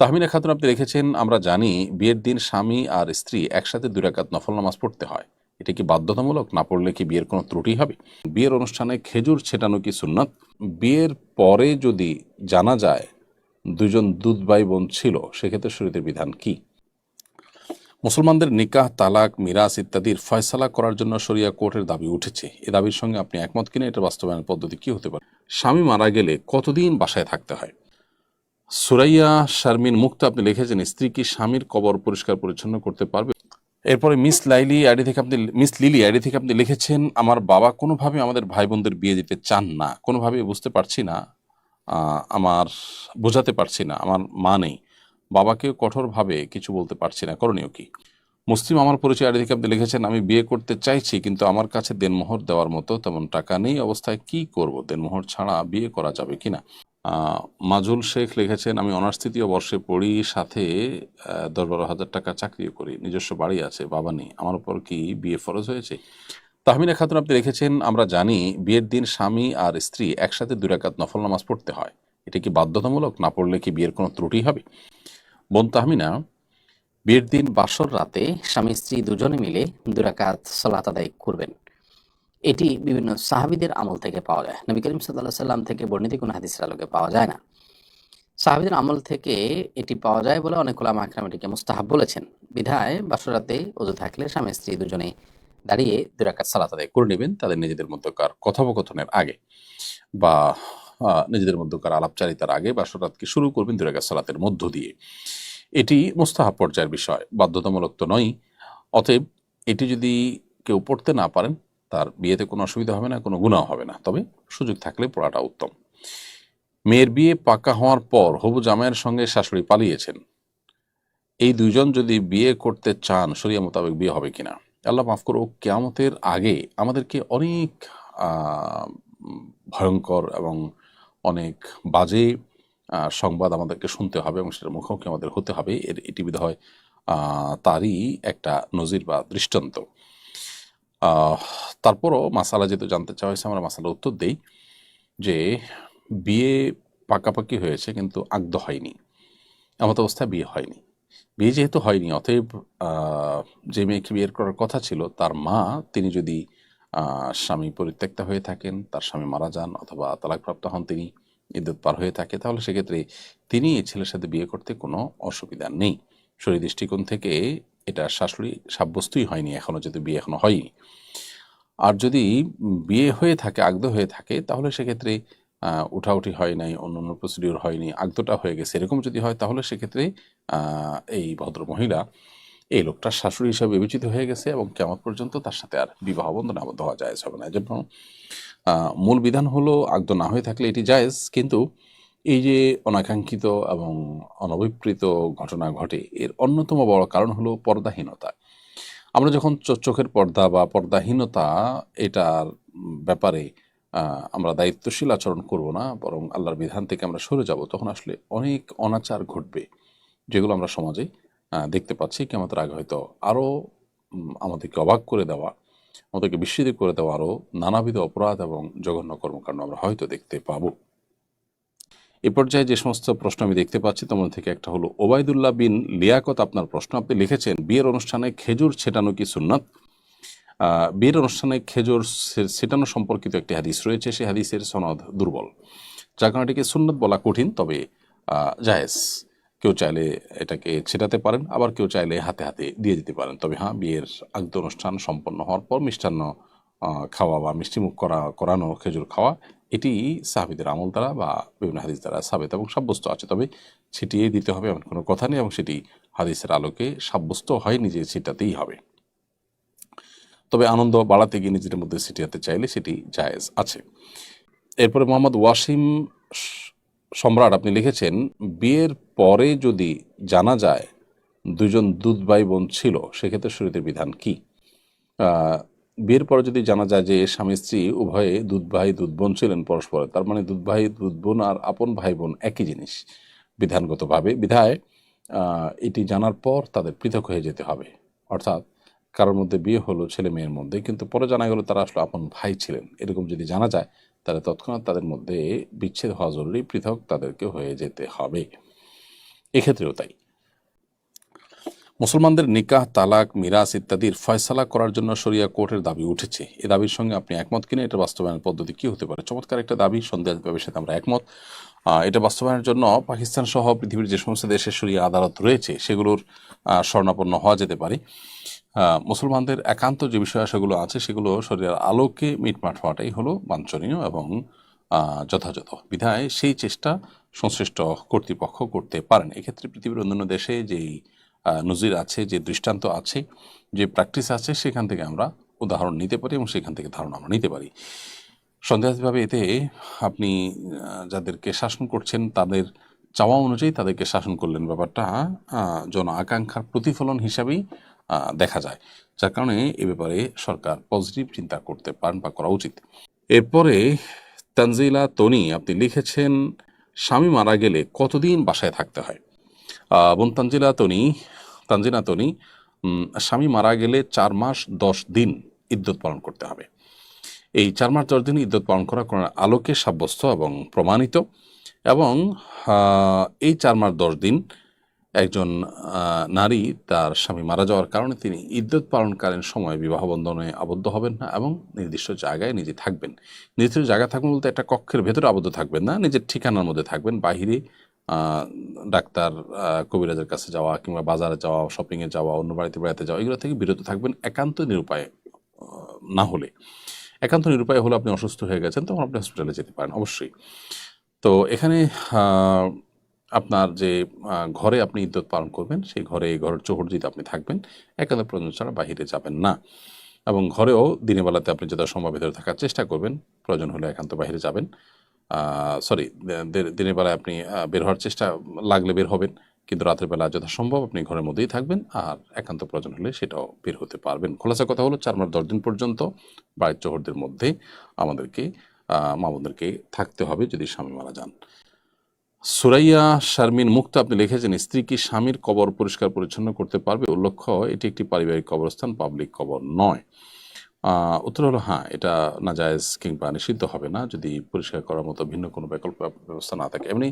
তাহমিনা খাতুন আপনি রেখেছেন আমরা জানি বিয়ের দিন স্বামী আর স্ত্রী একসাথে দুই রাকাত নফল নামাজ পড়তে হয়। এটা কি বাধ্যতামূলক? না পড়লে কি বিয়ের কোনো ত্রুটি হবে? বিয়ের অনুষ্ঠানে খেজুর ছেটানো কি সুন্নত? বিয়ের পরে যদি জানা যায় দুজন দুধ ভাই বোন ছিল, সেক্ষেত্রে শরীরের বিধান কি? মুসলমানদের নিকাহ, তালাক, মিরাজ ইত্যাদির ফয়সালা করার জন্য শরিয়া কোর্টের দাবি উঠেছে। এ দাবির সঙ্গে আপনি একমত কিনা এটা বাস্তবায়নের পদ্ধতি কি হতে পারে? স্বামী মারা গেলে কতদিন বাসায় থাকতে হয়? সুরাইয়া শারমিন মুক্ত আপনি লিখেছেন স্ত্রী কি স্বামীর কবর পরিষ্কার পরিচ্ছন্ন করতে পারবে? এরপরে মিস লাইলি আইডি থেকে আপনি মিস লিলি আইডি থেকে আপনি লিখেছেন আমার বাবা কোনোভাবে আমাদের ভাই বোনদের বিয়ে দিতে চান না। কোনোভাবে বুঝতে পারছি না আমার বোঝাতে পারছি না আমার মা নেই। বাবাকেও কঠোরভাবে কিছু বলতে পারছি না। করণীয় কি? মুসলিম আমার পরিচয় আইডি থেকে আপনি লিখেছেন আমি বিয়ে করতে চাইছি কিন্তু আমার কাছে দেনমোহর দেওয়ার মতো তেমন টাকা নেই। অবস্থায় কি করব? দেনমোহর ছাড়া বিয়ে করা যাবে কিনা আহ, মাজুল শেখ লিখেছেন, আমি অনার্স তৃতীয় বর্ষে পড়ি, সাথে দশ বারো হাজার টাকা চাকরিও করি। নিজস্ব বাড়ি আছে, বাবা নেই। আমার উপর কি বিয়ে ফরজ হয়েছে? তাহমিনা খাতুন আপনি লিখেছেন, আমরা জানি বিয়ের দিন স্বামী আর স্ত্রী একসাথে দুই রাকাত নফল নামাজ পড়তে হয়। এটা কি বাধ্যতামূলক? না পড়লে কি বিয়ের কোনো ত্রুটি হবে? বোন তাহমিনা, বিয়ের দিন বাসর রাতে স্বামী স্ত্রী দুজনে মিলে দুরাকাত সালাত আদায় করবেন। এটি বিভিন্ন সাহাবিদের আমল থেকে পাওয়া যায়। নবী করিম সাল্লাহ সাল্লাম থেকে বর্ণিত কোনো হাদিসের আলোকে পাওয়া যায় না। সাহাবিদের আমল থেকে এটি পাওয়া যায় বলে অনেক ওলামা আকরাম এটিকে মুস্তাহাব বলেছেন। বিধায় বাসরাতে অজু থাকলে স্বামী স্ত্রী দুজনে দাঁড়িয়ে দুরাকাত সালাত আদায় করে নেবেন, তাদের নিজেদের মধ্যকার কথোপকথনের আগে বা নিজেদের মধ্যকার আলাপচারিতার আগে বাসরাতকে শুরু করবেন দুরাকাত সালাতের মধ্য দিয়ে। এটি মোস্তাহাব পর্যায়ের বিষয়, বাধ্যতামূলক তো নয় অতএব এটি যদি কেউ পড়তে না পারেন তার বিয়েতে কোনো অসুবিধা হবে না, কোনো গুণাও হবে না। তবে সুযোগ থাকলে পড়াটা উত্তম। মেয়ের বিয়ে পাকা হওয়ার পর হবু জামাইয়ের সঙ্গে শাশুড়ি পালিয়েছেন। এই দুইজন যদি বিয়ে করতে চান, শরিয়া মোতাবেক বিয়ে হবে কিনা? আল্লাহ মাফ করো কেয়ামতের আগে আমাদেরকে অনেক ভয়ঙ্কর এবং অনেক বাজে সংবাদ আমাদেরকে শুনতে হবে এবং সেটার মুখোমুখি আমাদের হতে হবে। এর এটি বিধ হয় তারই একটা নজির বা দৃষ্টান্ত। তারপরও মাসালা যেহেতু জানতে চাওয়া হয়েছে, আমরা মাসালা উত্তর দেই যে বিয়ে পাকাপাকি হয়েছে কিন্তু আগদ হয়নি, এমত অবস্থায় বিয়ে হয়নি। বিয়ে যেহেতু হয়নি, অতএব যে মেয়েকে বিয়ের করার কথা ছিল, তার মা, তিনি যদি স্বামী পরিত্যক্তা হয়ে থাকেন, তার স্বামী মারা যান অথবা তালাকপ্রাপ্ত হন তিনি ইদ্যুৎ পার হয়ে থাকে, তাহলে সেক্ষেত্রে তিনি এই ছেলের সাথে বিয়ে করতে কোনো অসুবিধা নেই। শরীর দৃষ্টিকোণ থেকে এটা শাশুড়ি সাব্যস্তই হয়নি, এখনও যেহেতু বিয়ে এখনও হয়নি আর যদি বিয়ে হয়ে থাকে আগদ হয়ে থাকে, তাহলে সেক্ষেত্রে উঠাউঠি হয় নাই, অন্য অন্য প্রসিডিউর হয়নি আগদটা হয়ে গেছে। এরকম যদি হয়, তাহলে সেক্ষেত্রে এই ভদ্র মহিলা, এই লোকটার শাশুড়ি হিসাবে বিবেচিত হয়ে গেছে এবং কেমন পর্যন্ত তার সাথে আর বিবাহ বন্ধনে আবদ্ধ হওয়া যায় হবে না এজন্য মূল বিধান হলো আগদ না হয়ে থাকলে এটি জায়েজ, কিন্তু এই যে অনাকাঙ্ক্ষিত এবং অনভিপ্রেত ঘটনা ঘটে, এর অন্যতম বড় কারণ হলো পর্দাহীনতা। আমরা যখন চোখের পর্দা বা পর্দাহীনতা এটার ব্যাপারে আমরা দায়িত্বশীল আচরণ করব না, বরং আল্লাহর বিধান থেকে আমরা সরে যাব, তখন আসলে অনেক অনাচার ঘটবে, যেগুলো আমরা সমাজে দেখতে পাচ্ছি। কেমন আগে হয়তো আরও আমাদেরকে অবাক করে দেওয়া, আমাদেরকে বিস্মিত করে দেওয়া আরও নানাবিধ অপরাধ এবং জঘন্য কর্মকাণ্ড আমরা হয়তো দেখতে পাবো। এ পর্যায়ে যে সমস্ত প্রশ্ন আমি দেখতে পাচ্ছি মধ্যে থেকে একটা হলো, ওবায়দুল্লাহ বিন লিয়াকত আপনার প্রশ্ন। আপনি লিখেছেন, বিয়ের অনুষ্ঠানে খেজুর ছেটানো কি সুন্নত? বিয়ের অনুষ্ঠানে খেজুর ছেটানো সম্পর্কিত একটি হাদিস রয়েছে, সেই হাদিসের সনদ দুর্বল। যার কারণে এটিকে সুন্নত বলা কঠিন, তবে জায়েজ। কেউ চাইলে এটাকে ছেটাতে পারেন, আবার কেউ চাইলে হাতে হাতে দিয়ে দিতে পারেন। তবে হ্যাঁ বিয়ের আগদ অনুষ্ঠান সম্পন্ন হওয়ার পর মিষ্টান্ন খাওয়া বা মিষ্টিমুখ করা, করানো খেজুর খাওয়া এটি সাহাবিদের আমল দ্বারা বা বিভিন্ন হাদিস দ্বারা সাবেত এবং সাব্যস্ত আছে। তবে ছিটিয়ে দিতে হবে এমন কোনো কথা নেই এবং সেটি হাদিসের আলোকে সাব্যস্ত হয় যে ছিটাতেই হবে। তবে আনন্দ বাড়াতে গিয়ে নিজের মধ্যে ছিটিয়াতে চাইলে সেটি জায়েজ আছে। এরপরে মোহাম্মদ ওয়াসিম সম্রাট আপনি লিখেছেন, বিয়ের পরে যদি জানা যায় দুজন দুধ ভাই বোন ছিল, সেক্ষেত্রে শরীরের বিধান কি? বিয়ের পরে যদি জানা যায় যে স্বামী স্ত্রী উভয়ে দুধ ভাই, দুধ বোন ছিলেন পরস্পরের তার মানে দুধ ভাই, দুধ বোন আর আপন ভাই বোন একই জিনিস বিধানগতভাবে। বিধায় এটি জানার পর তাদের পৃথক হয়ে যেতে হবে। অর্থাৎ কারোর মধ্যে বিয়ে হলো ছেলে মেয়ের মধ্যে, কিন্তু পরে জানা গেল তারা আসলে আপন ভাই ছিলেন। এরকম যদি জানা যায়, তাহলে তৎক্ষণাৎ তাদের মধ্যে বিচ্ছেদ হওয়া জরুরি, পৃথক তাদেরকে হয়ে যেতে হবে। এক্ষেত্রেও তাই। মুসলমানদের নিকাহ তালাক মিরাস ইত্যাদির ফয়সালা করার জন্য শরিয়া কোর্টের দাবি উঠেছে। এ দাবির সঙ্গে আপনি একমত কিনা এটা বাস্তবায়নের পদ্ধতি কি হতে পারে? চমৎকার একটা দাবি সন্দেহের সাথে আমরা একমত। এটা বাস্তবায়নের জন্য পাকিস্তান সহ পৃথিবীর যে সমস্ত দেশের শরিয়া আদালত রয়েছে সেগুলোর আহ, শরণাপন্ন হওয়া যেতে পারে। মুসলমানদের একান্ত যে বিষয় সেগুলো আছে সেগুলো শরীরের আলোকে মিটমাট হওয়াটাই হলো বাঞ্ছনীয় এবং যথাযথ। বিধায় সেই চেষ্টা সংশ্লিষ্ট কর্তৃপক্ষ করতে পারেন। এক্ষেত্রে পৃথিবীর অন্যান্য দেশে যেই নজির আছে, যে দৃষ্টান্ত আছে, যে প্র্যাকটিস আছে, সেখান থেকে আমরা উদাহরণ নিতে পারি এবং সেখান থেকে ধারণা আমরা নিতে পারি। সন্দেহাতীতভাবে এতে আপনি যাদেরকে শাসন করছেন, তাদের চাওয়া অনুযায়ী তাদেরকে শাসন করলেন ব্যাপারটা জন আকাঙ্ক্ষার প্রতিফলন হিসাবেই দেখা যায়। যার কারণে এ ব্যাপারে সরকার পজিটিভ চিন্তা করতে পারেন বা করা উচিত। এরপরে তানজিলা তনি, আপনি লিখেছেন, স্বামী মারা গেলে কতদিন বাসায় থাকতে হয়? বোন তানজিলা তনি, তানজিনা তনি স্বামী মারা গেলে চার মাস দশ দিন ইদ্যত পালন করতে হবে। এই চার মাস দশ দিন ইদ্যত পালন করা কোরআনের আলোকে সাব্যস্ত এবং প্রমাণিত এবং এই চার মাস দশ দিন একজন নারী তার স্বামী মারা যাওয়ার কারণে তিনি ইদ্যত পালনকালীন সময় বিবাহ বন্ধনে আবদ্ধ হবেন না এবং নির্দিষ্ট জায়গায় নিজে থাকবেন। নির্দিষ্ট জায়গায় থাকবেন বলতে একটা কক্ষের ভেতরে আবদ্ধ থাকবেন না, নিজের ঠিকানার মধ্যে থাকবেন, বাহিরে ডাক্তার কবিরাজের কাছে যাওয়া কিংবা বাজারে যাওয়া শপিংয়ে যাওয়া, অন্য বাড়িতে বেড়াতে যাওয়া, এগুলো থেকে বিরত থাকবেন একান্ত নিরুপায় না হলে। একান্ত নিরুপায় হলে আপনি অসুস্থ হয়ে গেছেন, তখন আপনি হসপিটালে যেতে পারেন, অবশ্যই। তো এখানে আপনার যে ঘরে আপনি ইদ্যত পালন করবেন, সেই ঘরে ঘরের চৌহর্জিতে আপনি থাকবেন, একান্ত প্রয়োজন ছাড়া বাহিরে যাবেন না। এবং ঘরেও দিনের বেলাতে আপনি যত সম্ভব ভেতরে থাকার চেষ্টা করবেন, প্রয়োজন হলে একান্ত বাহিরে যাবেন। সরি দিনের বেলায় আপনি বের হওয়ার চেষ্টা লাগলে বের হবেন। কিন্তু রাতের বেলা যথাসম্ভব আপনি ঘরের মধ্যেই থাকবেন আর একান্ত প্রয়োজন হলে সেটাও বের হতে পারবেন। খোলাসা কথা হলো, চার মাস দশ দিন পর্যন্ত বাড়ির চৌহরদের মধ্যে আমাদেরকে মামুদেরকে থাকতে হবে যদি স্বামী মারা যান। সুরাইয়া শারমিন মুক্ত, আপনি লিখেছেন, স্ত্রী কি স্বামীর কবর পরিষ্কার পরিচ্ছন্ন করতে পারবে? উল্লেখ্য এটি একটি পারিবারিক কবরস্থান পাবলিক কবর নয়। উত্তর হলো হ্যাঁ এটা নাজায়েজ কিংবা নিষিদ্ধ হবে না। যদি পরিষ্কার করার মতো ভিন্ন কোনো বিকল্প ব্যবস্থা না থাকে। এমনি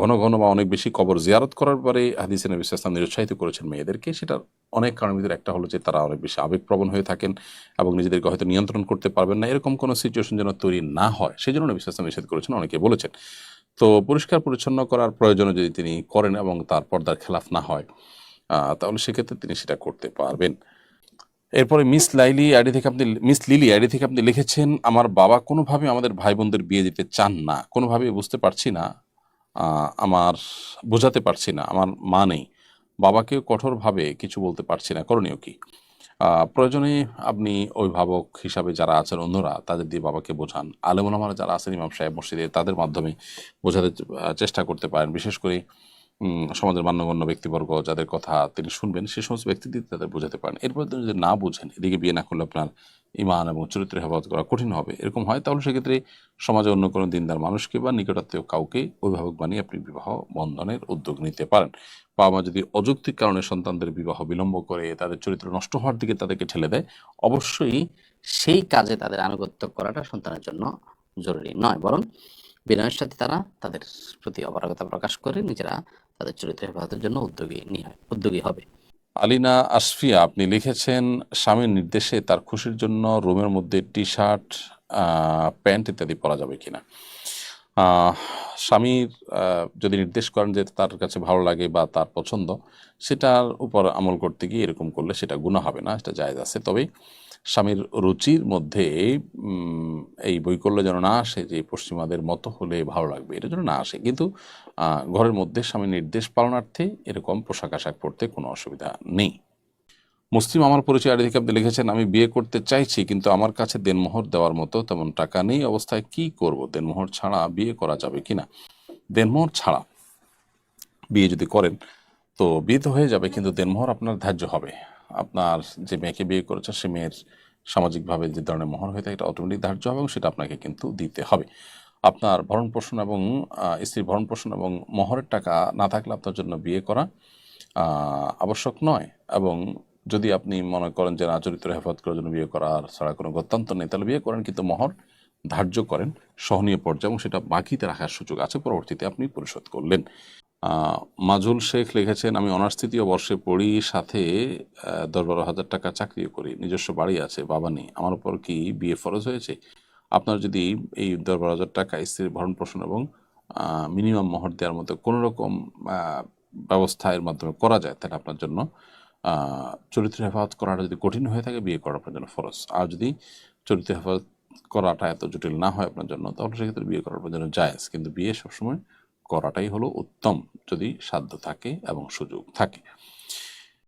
ঘন ঘন বা অনেক বেশি কবর জিয়ারত করার পরে হাদিসে নবী ইসলাম নিরুৎসাহিত করেছেন মেয়েদেরকে। সেটার অনেক কারণের ভিতরে একটা হলো যে, তারা অনেক বেশি আবেগপ্রবণ হয়ে থাকেন এবং নিজেদেরকে হয়তো নিয়ন্ত্রণ করতে পারবেন না। এরকম কোনো সিচুয়েশন যেন তৈরি না হয় সেই জন্য ইসলাম নিষেধ করেছেন, অনেকে বলেছেন। তো পরিষ্কার পরিচ্ছন্ন করার প্রয়োজনে যদি তিনি করেন এবং তার পর্দার খেলাফ না হয় তাহলে সেক্ষেত্রে তিনি সেটা করতে পারবেন। এরপরে মিস লাইলি আইডি থেকে আপনি, মিস লিলি আইডি থেকে আপনি লিখেছেন, আমার বাবা কোনোভাবে আমাদের ভাই বোনদের বিয়ে দিতে চান না। কোনোভাবে বুঝতে পারছি না আমার, বোঝাতে পারছি না, আমার মা নেই। বাবাকে কঠোরভাবে কিছু বলতে পারছি না। করণীয় কি? প্রয়োজনে আপনি অভিভাবক হিসাবে যারা আছেন, অন্যরা তাদের দিয়ে বাবাকে বোঝান। আলেমুলামারা যারা আছেন, ইমাম সাহেব মসজিদে, তাদের মাধ্যমে বোঝাতে চেষ্টা করতে পারেন। বিশেষ করে সমাজের মান্যগণ্য ব্যক্তিবর্গ যাদের কথা তিনি শুনবেন, সে সমস্ত ব্যক্তিদের তাদের বোঝাতে পারেন। এরপর তিনি যদি না বুঝেন, এদিকে বিয়ে না করলে আপনার ইমান এবং চরিত্র হেফাজত করা কঠিন হবে। এরকম হয়, তাহলে সেক্ষেত্রে সমাজে অন্য কোনো দিনদার মানুষকে বা নিকটাত্মীয় কাউকে অভিভাবক বানিয়ে আপনি বিবাহ বন্ধনের উদ্যোগ নিতে পারেন। বাবা মা যদি অযৌক্তিক কারণে সন্তানদের বিবাহ বিলম্ব করে, তাদের চরিত্র নষ্ট হওয়ার দিকে তাদেরকে ঠেলে দেয়, অবশ্যই সেই কাজে তাদের আনুগত্য করাটা সন্তানের জন্য জরুরি নয়। বরং বিনয়ের সাথে তারা তাদের প্রতি অপারগতা প্রকাশ করে নিজেরা তাদের চরিত্র হেফাজতের জন্য উদ্যোগী উদ্যোগী হবে। আলিনা আসফিয়া, আপনি লিখেছেন, স্বামীর নির্দেশে তার খুশির জন্য রুমের মধ্যে টি শার্ট প্যান্ট ইত্যাদি পরা যাবে কিনা। স্বামীর যদি নির্দেশ করেন যে তার কাছে ভালো লাগে বা তার পছন্দ, সেটার উপর আমল করতে গিয়ে এরকম করলে সেটা গুণা হবে না, সেটা জায়েজ আছে। তবে স্বামীর রুচির মধ্যে এই বৈকল্য যেন না আসে যে পশ্চিমাদের মতো হলে ভালো লাগবে, এটা যেন না আসে। কিন্তু ঘরের মধ্যে স্বামীর নির্দেশ পালনার্থে এরকম পোশাক আশাক পরতে কোনো অসুবিধা নেই। মুসলিম আমার পরিচয় আগে থেকে আপনি লিখেছেন, আমি বিয়ে করতে চাইছি, কিন্তু আমার কাছে দেনমোহর দেওয়ার মতো তেমন টাকা নেই, অবস্থায় কি করব? দেনমোহর ছাড়া বিয়ে করা যাবে কি না? দেনমোহর ছাড়া বিয়ে যদি করেন, তো বিয়ে তো হয়ে যাবে, কিন্তু দেনমোহর আপনার ধার্য হবে। আপনার যে মেয়েকে বিয়ে করেছে, সে মেয়ের সামাজিকভাবে যে ধরনের মহর হয়ে থাকে, এটা অটোমেটিক ধার্য হবে এবং সেটা আপনাকে কিন্তু দিতে হবে। আপনার ভরণ পোষণ এবং স্ত্রীর ভরণ পোষণ এবং মহরের টাকা না থাকলে আপনার জন্য বিয়ে করা আবশ্যক নয় এবং যদি আপনি মনে করেন যে না, চরিত্র হেফাজত করার জন্য বিয়ে করার ছাড়া কোনো গত্যান্তর নেই, তাহলে বিয়ে করেন কিন্তু মহর ধার্য করেন। সহনীয় পর্যায়ে এবং সেটা বাকিতে রাখার সুযোগ আছে, পরবর্তীতে আপনি পরিশোধ করলেন। মাজুল শেখ লিখেছেন, আমি অনার্স তৃতীয় বর্ষে পড়ি, সাথে দশ বারো হাজার টাকা চাকরিও করি। নিজস্ব বাড়ি আছে, বাবা নেই। আমার উপর কি বিয়ে ফরজ হয়েছে? আপনার যদি এই দশ বারো হাজার টাকা স্ত্রীর ভরণ পোষণ এবং মিনিমাম মোহর দেওয়ার মতো কোনো রকম ব্যবস্থা এর মাধ্যমে করা যায়, তাহলে আপনার জন্য চরিত্র হেফাজত করাটা যদি কঠিন হয়ে থাকে, বিয়ে করা আপনার জন্য ফরজ। আর যদি চরিত্র হেফাজত করাটা এত জটিল না হয় আপনার জন্য, তাহলে সেক্ষেত্রে বিয়ে করার জন্য জায়েজ। কিন্তু বিয়ে সবসময় করাটাই হলো উত্তম যদি সাধ্য থাকে এবং সুযোগ থাকে।